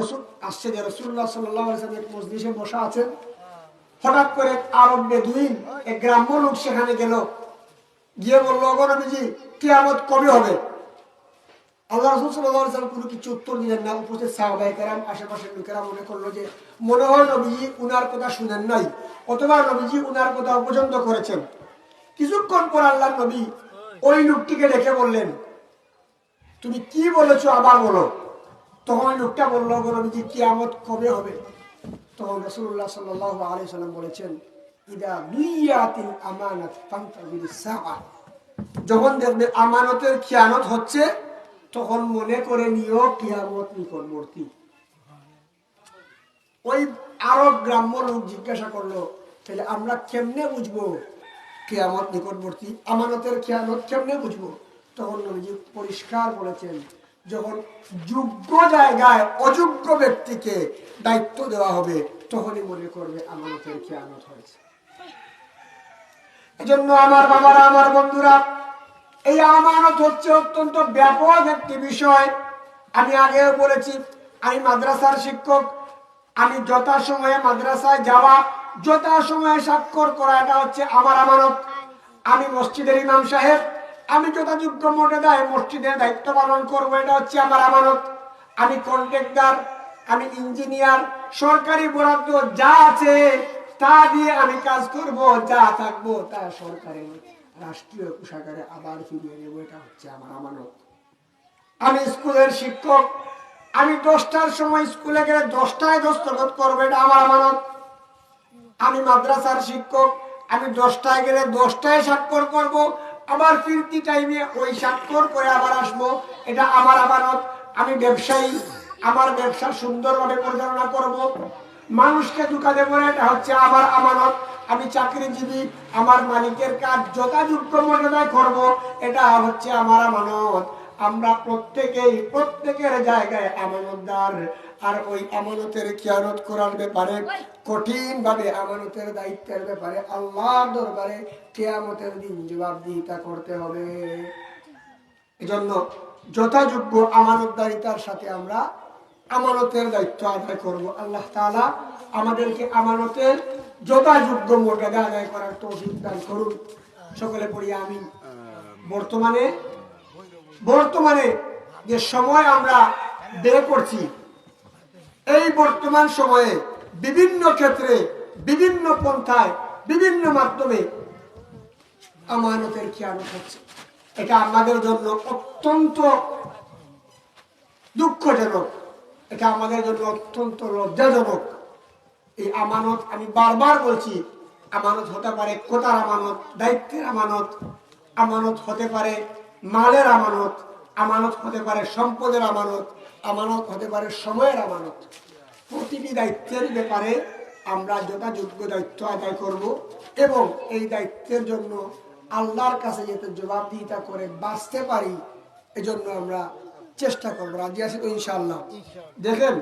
রসুল আসছে যে রসুল্লাহ সাল্লাহ এক বসা আছেন। হঠাৎ করে আরব বেদুইন এক গ্রাম্য লোক সেখানে গেল। গিয়ে কবে হবে? আশেপাশের লোকেরা মনে করল যে, মনে হয় নবীজি উনার কথা শুনেন নাই, অথবা নবীজি উনার কথা অপছন্দ করেছেন। কিছুক্ষণ পর আল্লাহ নবী ওই লোকটিকে ডেকে বললেন, তুমি কি বলেছ আবার বলো? তখন লোকটা বলল নবীজি কিয়ামত কবে হবে? তখন রসুল্লাহ সাল্লাহ আলি সাল্লাম বলেছেন, ইদা দুইয়াতিল আমানাত যখন দেখবে আমানতের খেয়ানত হচ্ছে, তখন মনে করে নিও কিয়ামত নিকটবর্তী। ওই আরব গ্রাম্য লোক জিজ্ঞাসা করল, তাহলে আমরা কেমনে বুঝব কেয়ামত নিকটবর্তী? আমানতের খেয়ানত কেমনে বুঝব? তখন পরিষ্কার বলেছেন যখন যোগ্য জায়গায় অযোগ্য ব্যক্তিকে দায়িত্ব দেওয়া হবে, তখনই মনে করবে আমানতের খেয়ানত হয়েছে। এজন্য আমার বাবারা, আমার বন্ধুরা, এই আমানত হচ্ছে অত্যন্ত ব্যাপক একটি বিষয়। আমি আগেও বলেছি, আমি মাদ্রাসার শিক্ষক, আমি যথাসময়ে মাদ্রাসায় যাওয়া, যথাসময়ে স্বাক্ষর করা এটা হচ্ছে আমার আমানত। আমি মসজিদের ইমাম সাহেব আমি যথাযোগ্য মর্যাদায় মসজিদের দায়িত্ব পালন করব, এটা হচ্ছে আমার আমানত। আমি কন্ট্রাক্টর আমি ইঞ্জিনিয়ার সরকারি বরাদ্দ যা আছে তা দিয়ে আমি কাজ করব, যা থাকব তা সরকারের রাষ্ট্রীয় কোষাগারে আবার ফিরিয়ে নেব, এটা হচ্ছে আমার আমানত। আমি স্কুলের শিক্ষক, আমি দশটার সময় স্কুলে গেলে দশটায় দস্তখত করব, এটা আমার আমানত। আমি মাদ্রাসার শিক্ষক, আমি দশটায় গেলে দশটায় স্বাক্ষর করব আবার ফিরতি টাইমে ওই স্বাক্ষর করে আবার আসব। এটা আমার আমানত। আমি ব্যবসায়ী। আমার ব্যবসা সুন্দরভাবে পরিচালনা করব। মানুষকে দুকা দেবো এটা হচ্ছে আমার আমানত। আমি চাকরিজীবী, আমার মালিকের কাজ যথাযোগ্য মর্যাদায় করব, এটা হচ্ছে আমার আমানত। আমরা প্রত্যেকেই, প্রত্যেকের জায়গায় আমানতদার। আর ওই আমানতের খেয়ানত করার ব্যাপারে কঠিন ভাবে আমানতের দায়িত্বের ব্যাপারে আল্লাহর দরবারে কেয়ামতের দিন জবাবদিহিতা করতে হবে। এজন্য যথাযোগ্য আমানতদারিতার সাথে আমরা আমানতের দায়িত্ব আদায় করব। আল্লাহ তাআলা আমাদেরকে আমানতের যথাযোগ্য মর্যাদা আদায় করার তৌফিক দান করুন। সকলে পড়ি আমি বর্তমানে বর্তমানে যে সময় আমরা ব্যয় করছি, এই বর্তমান সময়ে বিভিন্ন ক্ষেত্রে, বিভিন্ন পন্থায়, বিভিন্ন মাধ্যমে আমানতের খেয়ানত হচ্ছে। এটা আমাদের জন্য অত্যন্ত দুঃখজনক, এটা আমাদের জন্য অত্যন্ত লজ্জাজনক। এই আমানত আমি বারবার বলছি, আমানত হতে পারে কোথার আমানত, দায়িত্বের আমানত আমানত হতে পারে মালের আমানত আমানত হতে পারে সম্পদের আমানত আমানত হতে পারে সময়ের আমানত। প্রতিটি দায়িত্বের ব্যাপারে আমরা যথাযোগ্য দায়িত্ব আদায় করব এবং এই দায়িত্বের জন্য আল্লাহর কাছে যাতে জবাবদিহিতা করে বাঁচতে পারি এজন্য আমরা চেষ্টা করব। রাজি আছি তো ইনশাআল্লাহ? দেখেন